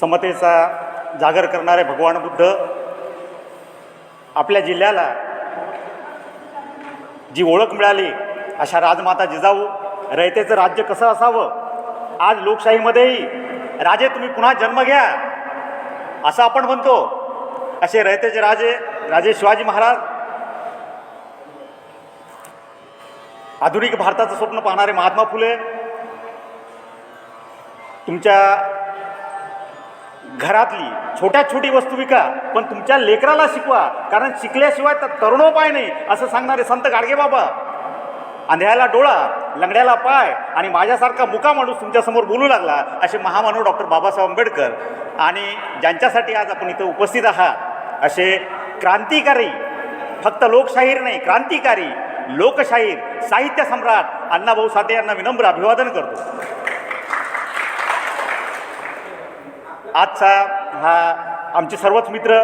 समतेचा जागर करणारे भगवान बुद्ध आपल्या जिल्ह्याला जी ओळख मिळाली अशा राजमाता जिजाऊ रयतेचं राज्य कसं असावं? आज लोकशाहीमध्येही राजे तुम्ही पुन्हा जन्म घ्या असं आपण म्हणतो. असे रयतेचे राजे राजे शिवाजी महाराज आधुनिक भारताचं स्वप्न पाहणारे महात्मा फुले तुमच्या घरातली छोट्या छोटी वस्तू विका पण तुमच्या लेकराला शिकवा कारण शिकल्याशिवाय तर तरुणोपाय नाही असं सांगणारे संत गाडगे बाबा. अंधळ्याला डोळा लंगड्याला पाय आणि माझ्यासारखा मुका माणूस तुमच्यासमोर बोलू लागला असे महामानव डॉक्टर बाबासाहेब आंबेडकर. आणि ज्यांच्यासाठी आज आपण इथं उपस्थित आहात असे क्रांतिकारी फक्त लोकशाहीर नाही क्रांतिकारी लोकशाहीर साहित्य सम्राट अण्णाभाऊ साठे यांना विनम्र अभिवादन करतो. आजचा हा आमचे सर्वच मित्र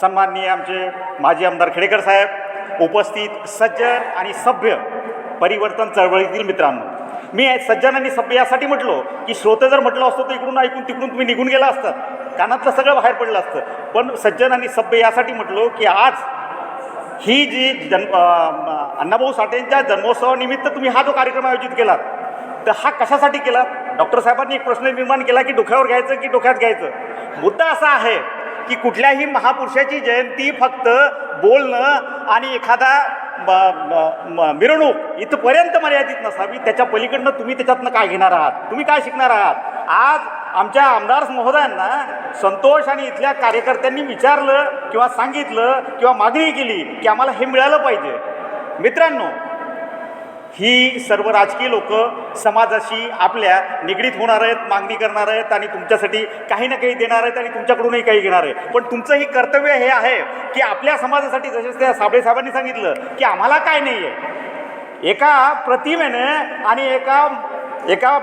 सन्माननीय आमचे माजी आमदार खेडेकर साहेब उपस्थित सज्जन आणि सभ्य परिवर्तन चळवळीतील मित्रांनो. मी सज्जन आणि सभ्य यासाठी म्हटलो की श्रोते जर म्हटलं असतो तर इकडून ऐकून तिकडून तुम्ही निघून गेला असतात कानातलं सगळं बाहेर पडलं असतं. पण सज्जन आणि सभ्य यासाठी म्हटलो की आज ही जी जन्म अण्णाभाऊ साठेंच्या जन्मोत्सवानिमित्त तुम्ही हा जो कार्यक्रम आयोजित केलात तर हा कशासाठी केला डॉक्टर साहेबांनी एक प्रश्न निर्माण केला की डोक्यावर घ्यायचं की डोक्यात घ्यायचं? मुद्दा असा आहे की कुठल्याही महापुरुषाची जयंती फक्त बोलणं आणि एखादा ब- म- मिरवणूक इथपर्यंत मर्यादित नसावी. त्याच्या पलीकडनं तुम्ही त्याच्यातनं काय घेणार आहात? तुम्ही काय शिकणार आहात? आज आमच्या आमदार महोदयांना संतोष आणि इथल्या कार्यकर्त्यांनी विचारलं किंवा सांगितलं किंवा मागणी केली की आम्हाला हे मिळालं पाहिजे. मित्रांनो ही सर्व राजकीय लोक समाजाशी आपल्या निगडीत होणार आहेत मागणी करणार आहेत आणि तुमच्यासाठी काही ना काही देणार आहेत आणि तुमच्याकडूनही काही घेणार आहे पण तुमचं ही कर्तव्य हे आहे की आपल्या समाजासाठी जसे त्या साबळेसाहेबांनी सांगितलं की आम्हाला काय नाही आहे एका प्रतिमेने आणि एका एका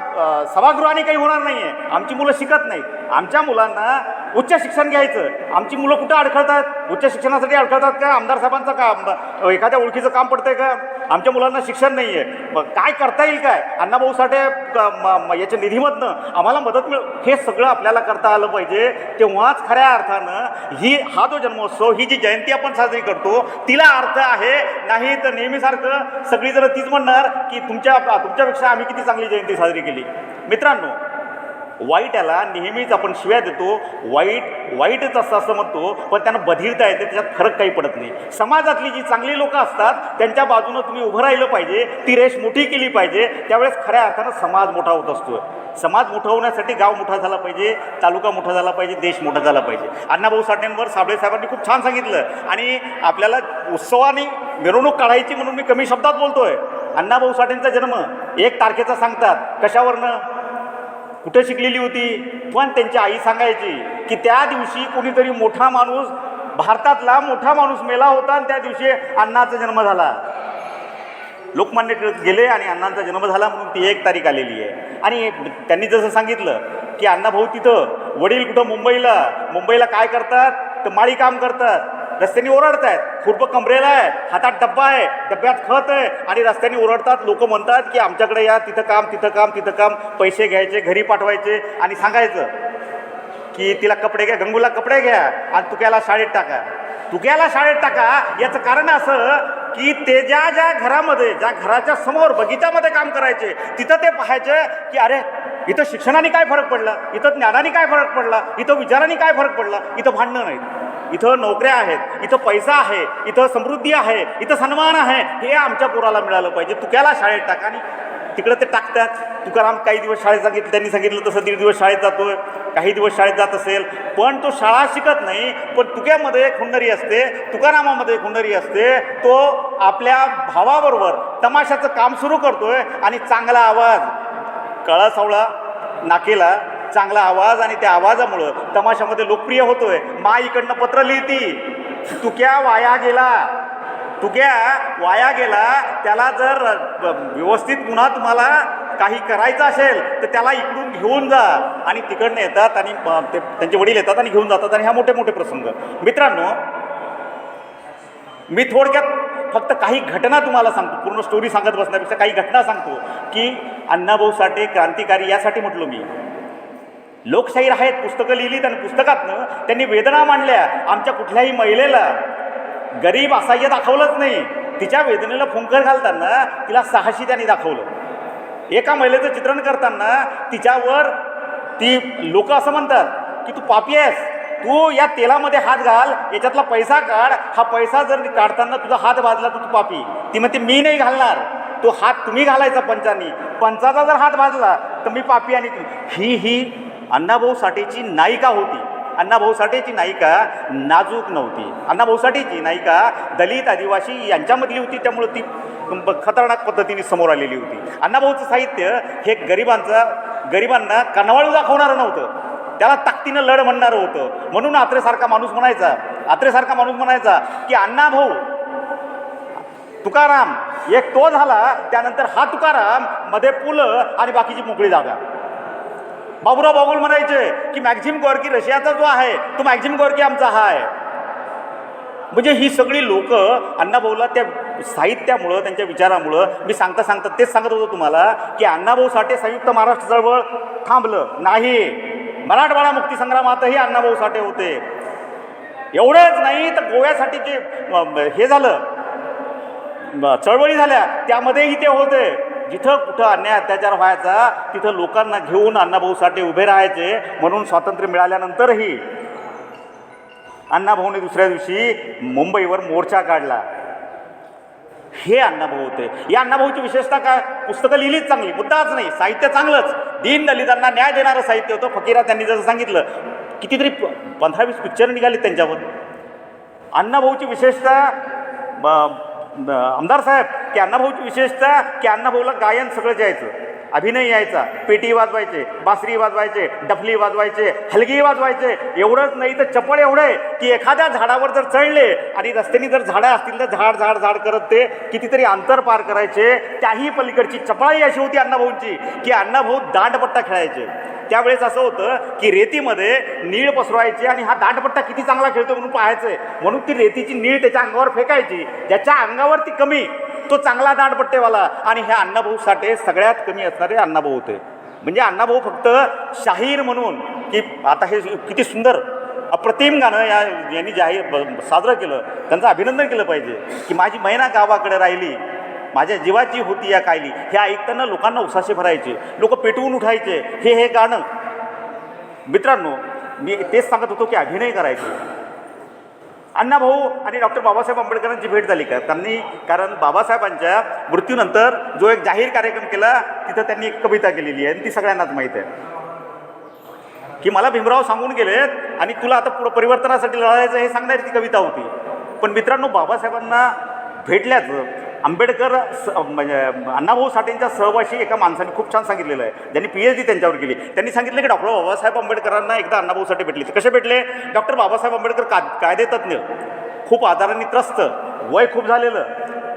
सभागृहाने काही होणार नाही आहे आमची मुलं शिकत नाहीत. आमच्या मुलांना उच्च शिक्षण घ्यायचं. आमची मुलं कुठं अडखळतात? उच्च शिक्षणासाठी अडखळतात का? आमदार साहेबांचं काम? एखाद्या ओळखीचं काम पडतंय का? आमच्या मुलांना शिक्षण नाही आहे मग काय करता येईल काय? अण्णाभाऊ साठे क- म- याच्या निधीमधनं आम्हाला मदत मिळ हे सगळं आपल्याला करता आलं पाहिजे. तेव्हाच खऱ्या अर्थानं ही हा जो जन्मोत्सव ही जी जयंती आपण साजरी करतो तिला अर्थ आहे. नाही तर नेहमीसारखं सगळीजणं तीच म्हणणार की तुमच्या तुमच्यापेक्षा आम्ही किती चांगली जयंती साजरी केली. मित्रांनो वाईट याला नेहमीच आपण शिव्या देतो. वाईट वाईटच असतं असं म्हणतो पण त्यांना बधिरता येते त्याच्यात फरक काही पडत नाही. समाजातली जी चांगली लोकं असतात त्यांच्या बाजूनं तुम्ही उभं राहिलं पाहिजे ती रेष मोठी केली पाहिजे त्यावेळेस खऱ्या अर्थानं समाज मोठा होत असतो समाज मोठा होण्यासाठी गाव मोठा झाला पाहिजे तालुका मोठा झाला पाहिजे देश मोठा झाला पाहिजे. अण्णाभाऊ साठेंवर साबळे साहेबांनी खूप छान सांगितलं. आणि आपल्याला उत्सवाने मिरवणूक काढायची म्हणून मी कमी शब्दात बोलतोय. अण्णाभाऊ साठेंचा जन्म एक तारखेचा सांगतात. कशावरनं? कुठं शिकलेली होती? पण त्यांची आई सांगायची की त्या दिवशी कोणीतरी मोठा माणूस भारतातला मोठा माणूस मेला होता आणि त्या दिवशी अण्णाचा जन्म झाला. लोकमान्य टिळक गेले आणि अण्णांचा जन्म झाला म्हणून ती एक तारीख आलेली आहे. आणि त्यांनी जसं सांगितलं की अण्णाभाऊ तिथं वडील कुठं मुंबईला मुंबईला काय करतात? तर माळी काम करतात. रस्त्याने ओरडतायत. खुर्प कमरेला आहे हातात डब्बा आहे डब्यात खत आहे आणि रस्त्याने ओरडतात. लोक म्हणतात की आमच्याकडे या तिथं काम तिथं काम तिथं काम. पैसे घ्यायचे घरी पाठवायचे आणि सांगायचं की तिला कपडे घ्या गंगूला कपडे घ्या आणि तुक्याला शाळेत टाका. तुक्याला शाळेत टाका याचं कारण असं की ते ज्या ज्या घरामध्ये ज्या घराच्या समोर बगीच्यामध्ये काम करायचे तिथं ते पाहायचे की अरे इथं शिक्षणाने काय फरक पडला? इथं ज्ञानाने काय फरक पडला? इथं विचाराने काय फरक पडला? इथं भांडणं नाहीत. इथं नोकऱ्या आहेत इथं पैसा आहे इथं समृद्धी आहे इथं सन्मान आहे हे आमच्या पोराला मिळालं पाहिजे. तुक्याला शाळेत टाका आणि तिकडं ते टाकतात. तुकाराम काही दिवस शाळेत सांगितलं त्यांनी सांगितलं तसं दीड दिवस शाळेत जातोय काही दिवस शाळेत जात असेल. पण तो शाळा शिकत नाही पण तुक्यामध्ये खुंडरी असते तुकारामामध्ये खुंडरी असते. तो आपल्या भावाबरोबर तमाशाचं काम सुरू करतोय आणि चांगला आवाज कळासावळा नाकेला चांगला आवाज आणि त्या आवाजामुळं तमाशामध्ये लोकप्रिय होतोय. मा इकडनं पत्र लिहिती. तुक्या वाया गेला? तुक्या वाया गेला? त्याला जर व्यवस्थित पुन्हा तुम्हाला काही करायचं असेल तर त्याला इकडून घेऊन जा. आणि तिकडनं येतात आणि ते त्यांचे वडील येतात आणि घेऊन जातात. आणि ह्या मोठे मोठे प्रसंग. मित्रांनो मी थोडक्यात फक्त काही घटना तुम्हाला सांगतो. पूर्ण स्टोरी सांगत बसण्यापेक्षा काही घटना सांगतो. की अण्णाभाऊ साठे क्रांतिकारी यासाठी म्हटलो मी. लोकशाहीर आहेत पुस्तकं लिहिलीत आणि पुस्तकातनं त्यांनी वेदना मांडल्या. आमच्या कुठल्याही महिलेला गरीब असह्य दाखवलंच नाही. तिच्या वेदनेला फुंकर घालताना तिला साहसी त्यांनी दाखवलं. एका महिलेचं चित्रण करताना तिच्यावर ती लोक असं म्हणतात की तू पापी आहेस. तू या तेलामध्ये हात घाल याच्यातला पैसा काढ. हा पैसा जर काढताना तुझा हात भाजला तर तू पापी. ती म्हणते मी नाही घालणार. तो हात तुम्ही घालायचा पंचानी. पंचाचा जर हात भाजला तर मी पापी आणि तू. ही ही अण्णाभाऊ साठेची नायिका होती. अण्णाभाऊ साठेची नायिका नाजूक नव्हती. अण्णाभाऊ साठेची नायिका दलित आदिवासी यांच्यामधली होती त्यामुळे ती ब- खतरनाक पद्धतीने समोर आलेली होती. अण्णाभाऊचं साहित्य हे गरिबांचं गरिबांना कनवाळू दाखवणारं नव्हतं. त्याला ताकदीनं लढ म्हणणारं होतं. म्हणून आत्रेसारखा माणूस म्हणायचा आत्रेसारखा माणूस म्हणायचा की अण्णाभाऊ तुकाराम एक तो झाला त्यानंतर हा तुकाराममध्ये पुलं आणि बाकीची मोकळी जागा. बाबुराव बाबूल म्हणायचे की मॅक्झिम गोरकी रशियाचा जो आहे तो मॅक्झिम गोरकी आमचा हा आहे म्हणजे ही सगळी लोक अण्णाभाऊला त्या साहित्यामुळं त्यांच्या विचारामुळं मी सांगता सांगता तेच सांगत होतो तुम्हाला की अण्णाभाऊ साठे संयुक्त महाराष्ट्र चळवळ थांबलं. नाही. मराठवाडा मुक्तीसंग्रामातही अण्णाभाऊ साठे होते. एवढंच नाही तर गोव्यासाठी जे हे झालं. चळवळी झाल्या. त्यामध्येही ते होते. जिथं कुठं अन्याय अत्याचार व्हायचा तिथं लोकांना घेऊन अण्णाभाऊ साठे उभे राहायचे म्हणून स्वातंत्र्य मिळाल्यानंतरही अण्णाभाऊने दुसऱ्या दिवशी मुंबईवर मोर्चा काढला. हे अण्णाभाऊ होते. या अण्णाभाऊची विशेषता काय? पुस्तकं लिहिलीच चांगली. मुद्दाच नाही. साहित्य चांगलंच. दीन दलितांना न्याय देणारं साहित्य होतं. फकीरा त्यांनी जसं सांगितलं कितीतरी प- पंधरा वीस पिक्चर निघाले त्यांच्यावर. अण्णाभाऊची विशेषता ब- आमदार साहेब की अण्णाभाऊची विशेषता की अण्णाभाऊला गायन सगळं जायचं. अभिनय यायचा. पेटी वाजवायचे बासरी वाजवायचे डफली वाजवायचे हलगी वाजवायचे. एवढंच नाही तर चपळ एवढं आहे की एखाद्या झाडावर जर चढले आणि रस्त्याने जर झाडं असतील तर झाड झाड झाड करत ते कितीतरी अंतर पार करायचे. त्याही पलीकडची चपळाही अशी होती अण्णाभाऊंची की अण्णाभाऊ दांडपट्टा खेळायचे. त्यावेळेस असं होतं की रेतीमध्ये नीळ पसरवायची आणि हा दांडपट्टा किती चांगला खेळतो म्हणून पाहायचं. म्हणून ती रेतीची नीळ त्याच्या अंगावर फेकायची. ज्याच्या अंगावर ती कमी तो चांगला दाटपट्टेवाला. आणि ह्या अण्णाभाऊ साठे सगळ्यात कमी असणारे अण्णाभाऊ होते. म्हणजे अण्णाभाऊ फक्त शाहीर म्हणून की आता हे किती सुंदर अप्रतिम गाणं या यांनी जाहीर ब- साजरं केलं. त्यांचं अभिनंदन केलं पाहिजे की माझी मैना गावाकडे राहिली माझ्या जीवाची होती या कायली. हे ऐकताना लोकांना उसाशे भरायचे लोक पेटवून उठायचे हे हे गाणं. मित्रांनो मी तेच सांगत होतो की अभिनय करायचे. अण्णाभाऊ आणि डॉक्टर बाबासाहेब आंबेडकरांची भेट झाली का? त्यांनी कारण बाबासाहेबांच्या मृत्यूनंतर जो एक जाहीर कार्यक्रम केला तिथं त्यांनी एक कविता केलेली आहे आणि ती सगळ्यांनाच माहीत आहे. की मला भीमराव सांगून गेलेत आणि तुला आता पुढं परिवर्तनासाठी लढायचं हे सांगणारी ती कविता होती. पण मित्रांनो बाबासाहेबांना भेटल्याचं आंबेडकर स म्हणजे अण्णाभाऊ साठेंच्या सहवाशी एका माणसाने खूप छान सांगितलेलं आहे. ज्यांनी पी एच डी त्यांच्यावर केली. त्यांनी सांगितलं की डॉक्टर बाबासाहेब आंबेडकरांना एकदा अण्णाभाऊ साठे भेटले. ते कसे भेटले? डॉक्टर बाबासाहेब आंबेडकर का कायदेतज्ञ. खूप आजारांनी त्रस्त. वय खूप झालेलं.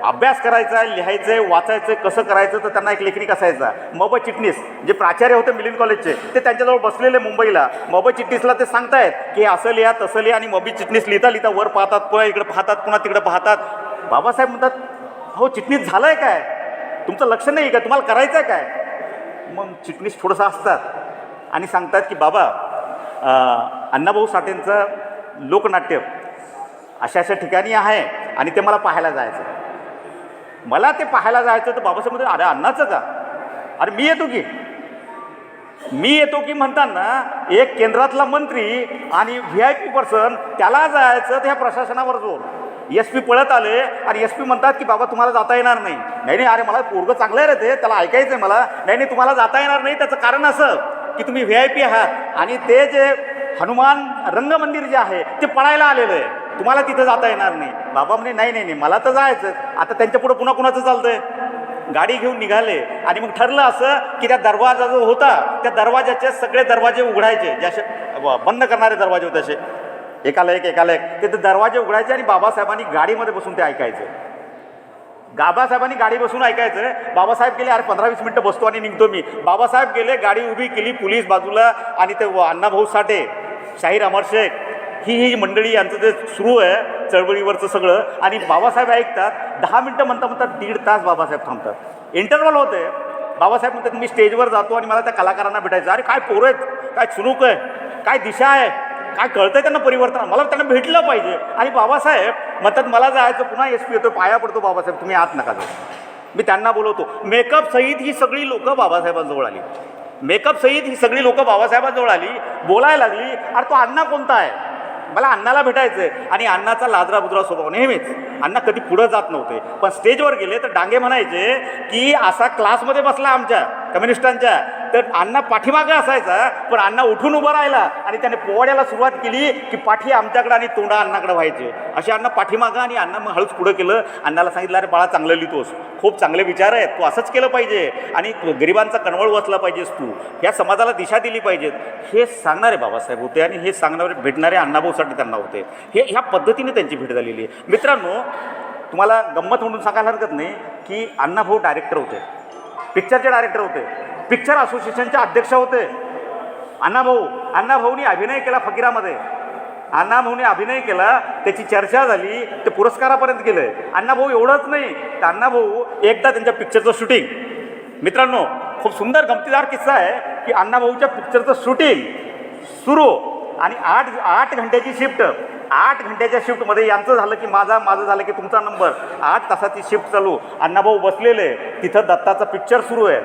अभ्यास करायचा आहे लिहायचं आहे वाचायचं आहे कसं करायचं तर त्यांना एक लेखनिक असायचा. मब चिटणीस जे प्राचार्य होते मिलिंद कॉलेजचे ते त्यांच्याजवळ बसलेले मुंबईला. मब चिटणीसला ते सांगतायत की असं लिहा तसं लिहा आणि मबी चिटणीस लिहिता लिहिता वर पाहतात पुन्हा इकडे पाहतात पुन्हा तिकडे पाहतात. बाबासाहेब म्हणतात हो चिटणीस झालं आहे काय? तुमचं लक्ष नाही का? तुम्हाला करायचं आहे काय? मग चिटणीस थोडंसं असतात. आणि सांगतात की बाबा अण्णाभाऊ साठेंचं लोकनाट्य अशा अशा ठिकाणी आहे आणि ते मला पाहायला जायचं मला ते पाहायला जायचं तर बाबासाहेब म्हणतात अरे अण्णाचं का? अरे मी येतो की. मी येतो की म्हणताना एक केंद्रातला मंत्री आणि व्ही आय पी पर्सन त्याला जायचं त्या प्रशासनावर जोर. एस पी पळत आले आणि एस पी म्हणतात की बाबा तुम्हाला जाता येणार नाही. नाही नाही अरे मला पोरगं चांगलं आहे रे ते त्याला ऐकायचं आहे मला. नाही नाही तुम्हाला जाता येणार नाही त्याचं कारण असं की तुम्ही व्ही आय पी आहात. आणि ते जे हनुमान रंगमंदिर जे आहे ते पळायला आलेलं आहे. तुम्हाला तिथं जाता येणार नाही. बाबा म्हणे नाही नाही नाही मला तर जायचं आता त्यांच्या पुढं पुन्हा कुणाचं चालतंय? गाडी घेऊन निघाले. आणि मग ठरलं असं की त्या दरवाजा जो होता त्या दरवाजाचे सगळे दरवाजे उघडायचे. जे असे बंद करणारे दरवाजे होते असे. एकाला एक एकाला एक. ते तर दरवाजे उघडायचे आणि बाबासाहेबांनी गाडीमध्ये बसून ते ऐकायचं. बाबासाहेबांनी गाडी बसून ऐकायचं. बाबासाहेब गेले अरे पंधरा वीस मिनटं बसतो आणि निघतो मी. बाबासाहेब गेले गाडी उभी केली पोलीस बाजूला आणि ते अण्णाभाऊ साठे शाहीर अमर शेख ही ही मंडळी यांचं जे सुरू आहे चळवळीवरचं सगळं आणि बाबासाहेब ऐकतात. दहा मिनटं म्हणता म्हणतात दीड तास बाबासाहेब थांबतात. इंटरव्हल होते. बाबासाहेब म्हणतात मी स्टेजवर जातो आणि मला त्या कलाकारांना भेटायचं. अरे काय पोरं आहेत? काय चुनूक आहे? काय दिशा आहे? काय कळतंय त्यांना परिवर्तन? मला त्यांना भेटलं पाहिजे. आणि बाबासाहेब म्हणतात मला जायचं पुन्हा एस पी येतो पाया पडतो बाबासाहेब तुम्ही आत नका जाऊ. मी त्यांना बोलवतो मेकअप सहित ही सगळी लोकं बाबासाहेबांजवळ आली. मेकअप सहित ही सगळी लोकं बाबासाहेबांजवळ आली बोलायला लागली अरे तो अण्णा कोणता आहे? मला अण्णाला भेटायचं आहे आणि अण्णाचा लाजरा बुजरा स्वभाव नेहमीच. अण्णा कधी पुढं जात नव्हते. पण स्टेजवर गेले तर डांगे म्हणायचे की असा क्लासमध्ये बसला आमच्या. कम्युनिस्टांच्या. तर अण्णा पाठीमागं असायचा पण अण्णा उठून उभा राहिला आणि त्याने पोवाड्याला सुरुवात केली की पाठी आमच्याकडे आणि तोंडा अण्णाकडे व्हायचे. असे अण्णा पाठीमागं आणि अण्णा मग हळूच पुढं केलं. अण्णाला सांगितलं अरे बाळा चांगलं लिहितोस. खूप चांगले विचार आहेत. तू असंच केलं पाहिजे आणि गरिबांचा कणवळ वाचला पाहिजेस तू. या समाजाला दिशा दिली पाहिजेत. हे सांगणारे बाबासाहेब होते आणि हे सांगणारे भेटणारे अण्णाभाऊसाठी त्यांना होते. हे ह्या पद्धतीने त्यांची भेट झालेली आहे. मित्रांनो तुम्हाला गंमत म्हणून सांगायला हरकत नाही की अण्णाभाऊ डायरेक्टर होते. पिक्चरचे डायरेक्टर होते. पिक्चर असोसिएशनचे अध्यक्ष होते. अण्णाभाऊ अण्णाभाऊनी अभिनय केला फकीरामध्ये. अण्णाभाऊने अभिनय केला त्याची चर्चा झाली ते पुरस्कारापर्यंत गेलं. अण्णाभाऊ एवढंच नाही तर अण्णाभाऊ एकदा त्यांच्या पिक्चरचं शूटिंग मित्रांनो खूप सुंदर गमतीदार किस्सा आहे की अण्णाभाऊच्या पिक्चरचं शूटिंग सुरू आणि आठ आठ घंट्याची शिफ्ट आठ घंट्याच्या शिफ्टमध्ये यांचं झालं की माझा माझं झालं की तुमचा नंबर. आठ तासाची शिफ्ट चालू. अण्णाभाऊ बसलेले. तिथं दत्ताचा पिक्चर सुरू आहे.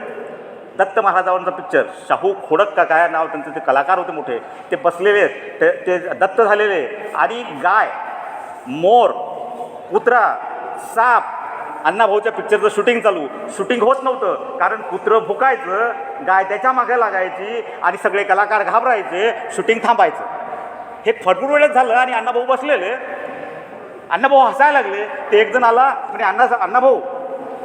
दत्त महाराजांचा पिक्चर शाहू खोडक का काय नाव त्यांचे ते कलाकार होते मोठे. ते बसलेले आहेत. ते ते दत्त झालेले आणि गाय मोर कुत्रा साप अण्णाभाऊच्या पिक्चरचं शूटिंग चालू. शूटिंग होत नव्हतं. कारण कुत्रं भुकायचं गाय त्याच्यामागे लागायची आणि सगळे कलाकार घाबरायचे. शूटिंग थांबायचं. हे भरपूर वेळेस झालं आणि अण्णाभाऊ बसलेले. अण्णाभाऊ हसायला लागले. ते एक जण आला म्हणजे अण्णा अण्णाभाऊ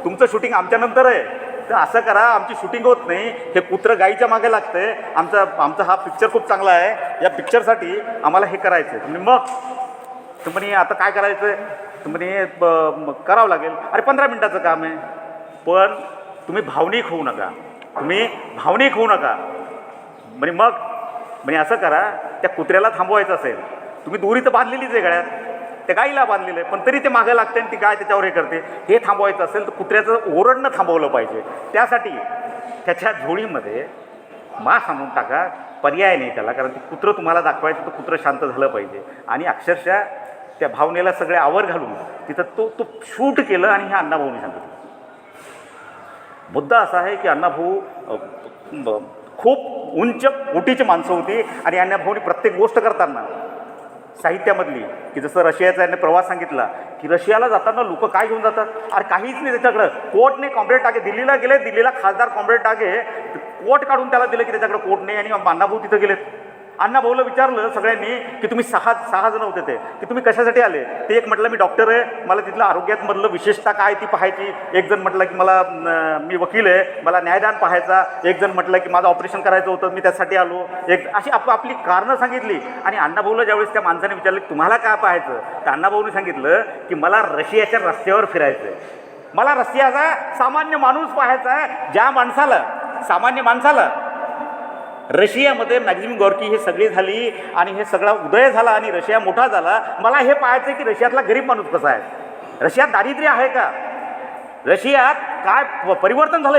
तुमचं शूटिंग आमच्यानंतर आहे. तर असं करा आमची शूटिंग होत नाही. हे कुत्र गाईच्या मागे लागतंय. आमचा आमचा हा पिक्चर खूप चांगला आहे. या पिक्चरसाठी आम्हाला हे करायचं आहे म्हणजे मग? तर म्हणे आता काय करायचं आहे तर म्हणे करावं लागेल. अरे पंधरा मिनटाचं काम आहे. पण तुम्ही भावनिक होऊ नका. तुम्ही भावनिक होऊ नका. म्हणजे मग? म्हणजे असं करा त्या कुत्र्याला थांबवायचं असेल तुम्ही दोरी तर बांधलेलीच आहे गळ्यात त्या गाईला बांधलेलं आहे पण तरी ते मागं लागते आणि ती गाय त्याच्यावर हे करते. हे थांबवायचं असेल तर कुत्र्याचं ओरडणं थांबवलं पाहिजे. त्यासाठी त्याच्या झोळीमध्ये मा आणून टाका पर्याय नाही त्याला कारण ते कुत्रं तुम्हाला दाखवायचं तर कुत्रं शांत झालं पाहिजे. आणि अक्षरशः त्या भावनेला सगळे आवर घालून तिथं तो तो शूट केलं आणि हे अण्णाभाऊने सांगितलं. मुद्दा असा आहे की अण्णाभाऊ खूप उंच कोटीची माणसं होती आणि अण्णाभाऊनी प्रत्येक गोष्ट करताना साहित्यामधली की जसं रशियाचा याने प्रवास सांगितला की रशियाला जाताना लोक काय घेऊन जातात? अरे काहीच नाही त्याच्याकडं. कोर्टने कॉम्प्लेट टाके दिल्लीला गेले दिल्लीला खासदार कॉम्प्लेट टाके कोर्ट काढून त्याला दिलं की त्याच्याकडे कोर्ट नाही आणि अण्णाभाऊ तिथं गेलेत. अण्णाभाऊला विचारलं सगळ्यांनी की तुम्ही सहा सहा जण होते ते की तुम्ही कशासाठी आले? ते एक म्हटलं मी डॉक्टर आहे. मला तिथलं आरोग्यामधलं विशेषता काय ती पाहायची. एक जण म्हटलं की मला मी वकील आहे. मला न्यायदान पाहायचा. एक जण म्हटलं की माझं ऑपरेशन करायचं होतं. मी त्यासाठी आलो. एक अशी आप आपली कारणं सांगितली. आणि अण्णाभाऊला ज्यावेळेस त्या माणसाने विचारलं की तुम्हाला काय पाहायचं? तर अण्णाभाऊने सांगितलं की मला रशियाच्या रस्त्यावर फिरायचं आहे मला रशियाचा सामान्य माणूस पाहायचा आहे ज्या माणसाला सामान्य माणसाला रशियामध्ये मॅक्झिम गॉर्की हे सगळी झाली आणि हे सगळा उदय झाला आणि रशिया मोठा झाला. मला हे पाहायचं आहे की रशियातला गरीब माणूस कसा आहे? रशियात दारिद्र्य आहे का? रशियात काय परिवर्तन झालं